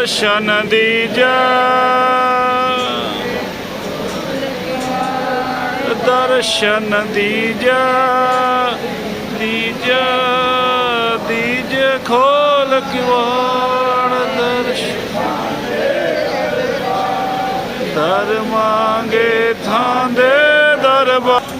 ਦਰਸ਼ਨ ਦੀਜੈ ਦਰਸ਼ਨ ਦੀਜੈ ਦੀਜੈ ਦੀਜੈ ਖੋਲ ਕਿਵਾੜ ਦਰਸ਼ਨ। ਦਰ ਮੰਗੇ ਥਾਂ ਦੇ ਦਰਬਾਰ।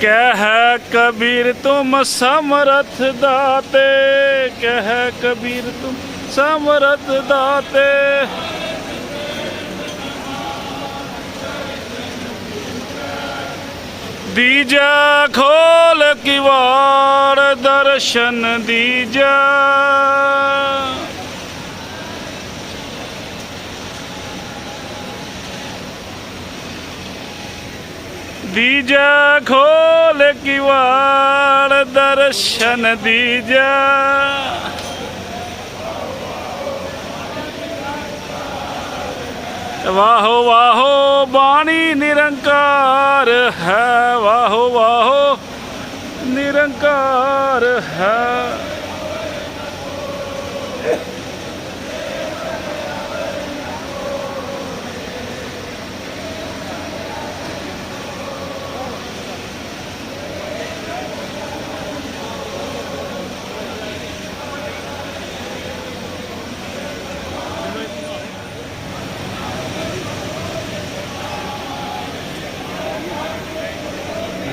ਕਹਿ ਕਬੀਰ ਤੁਮ ਸਮਰਥ ਦਾਤੇ, ਕਹਿ ਕਬੀਰ ਤੁਮ ਸਮਰਥ ਦਾਤੇ। ਦੀਜਾ ਖੋਲ ਕਿਵਾੜ ਦਰਸ਼ਨ ਦੀਜਾ। ਦੀਜਾ ਖੋਲ ਕਿਵਾੜ ਦਰਸ਼ਨ ਦੀਜਾ। ਵਾਹੋ ਵਾਹੋ ਬਾਣੀ ਨਿਰੰਕਾਰ ਹੈ। ਵਾਹੋ ਵਾਹੋ ਨਿਰੰਕਾਰ ਹੈ।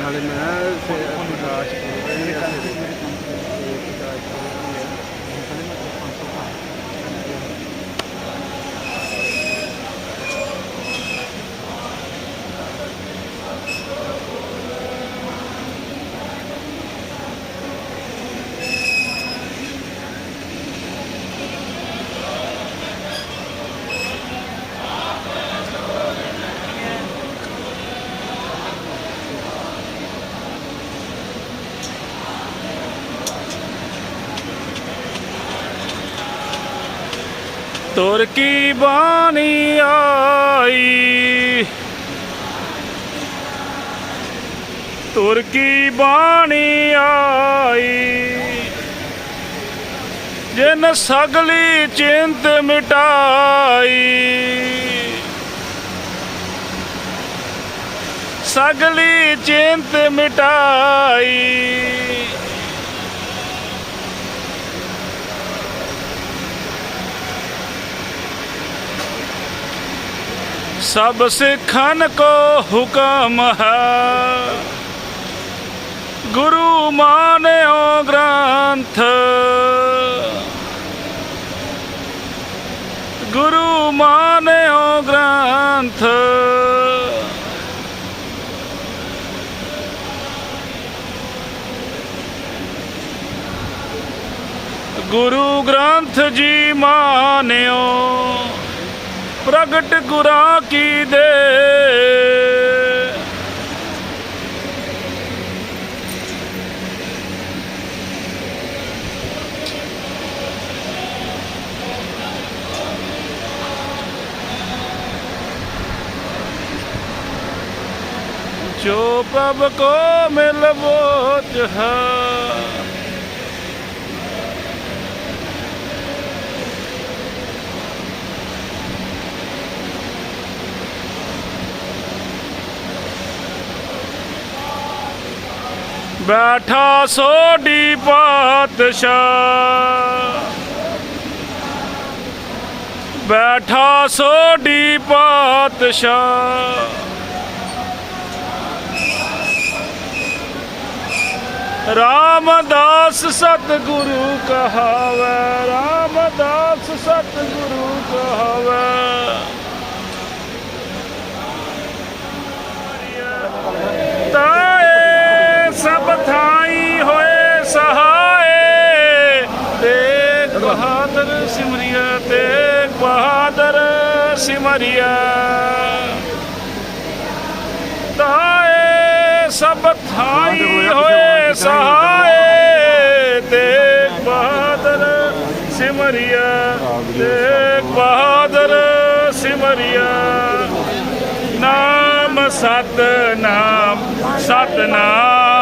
Alemán, eh, ਤੁਰ ਕੀ ਬਾਣੀ ਆਈ? ਤੁਰ ਕੀ ਬਾਣੀ ਆਈ? ਜਿਨ ਸਗਲੀ ਚਿੰਤ ਮਿਟਾਈ। ਸਗਲੀ ਚਿੰਤ ਮਿਟਾਈ। ਸਭ ਸਿੱਖਨ ਕੋ ਹੁਕਮ ਹੈ। ਗੁਰੂ ਮਾਨਿਓ ਗ੍ਰੰਥ। ਗੁਰੂ ਮਾਨਿਓ ਗ੍ਰੰਥ। ਗੁਰੂ ਗ੍ਰੰਥ ਜੀ ਮਾਨਿਓ। ਪ੍ਰਗਟ ਗੁਰਾਂ ਕੀ ਦੇ? ਜੋ ਪ੍ਰਭ ਕੋ ਮਿਲ ਬੋਝ ਹੈ ਬੈਠਾ ਸੋਢੀ ਪਾਤਸ਼ਾਹ। ਬੈਠਾ ਸੋਢੀ ਪਾਤਸ਼ਾਹ। ਰਾਮਦਾਸ ਸਤਿਗੁਰੂ ਕਹਾਵੇ ਰਾਮਦਾਸ ਸਤਿਗੁਰੂ ਕਹਾਵੇ। ਪਥਾਈ ਹੋਏ ਸਹਾਏ ਤੇਗ ਬਹਾਦਰ ਸਿਮਰਿਆ ਤੇਗ ਬਹਾਦਰ ਸਿਮਰਿਆ। ਤਾਏ ਸਭ ਥਾਈ ਹੋਏ ਸਹਾਏ ਤੇਗ ਬਹਾਦਰ ਸਿਮਰਿਆ ਤੇਗ ਬਹਾਦਰ ਸਿਮਰਿਆ। ਨਾਮ ਸਤ ਨਾਮ ਸਤ ਨਾਮ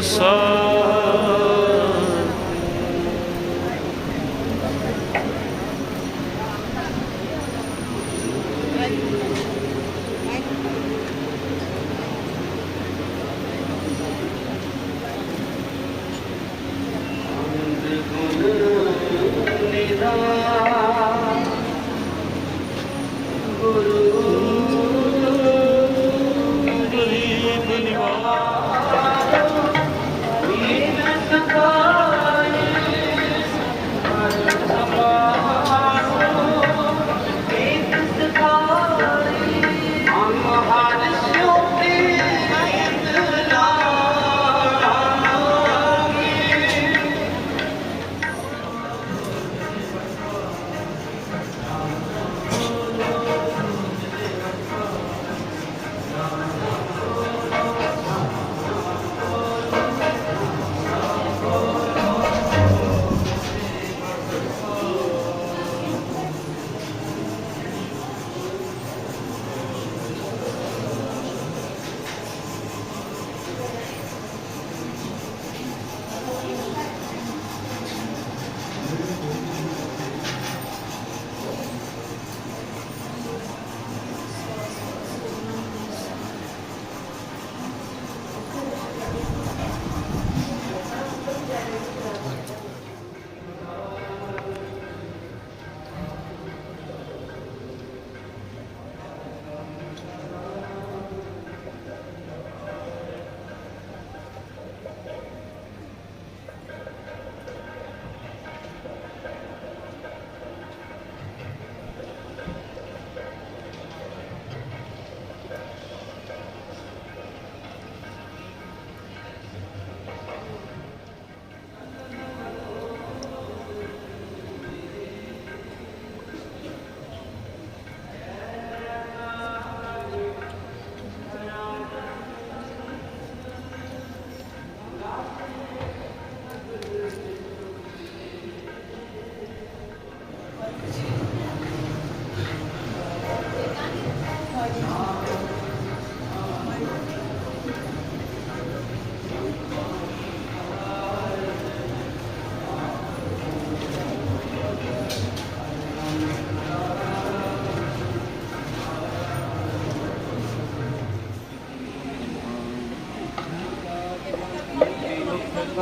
ਪ੍ਰਸਾਦ। ਗਰੀਬ ਨਿਵਾਜ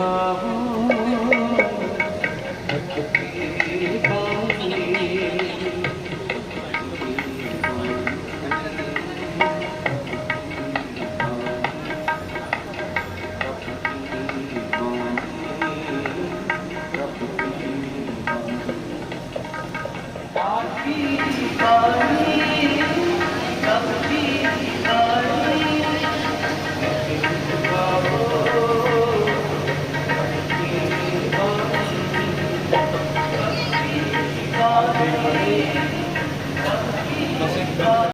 Oh.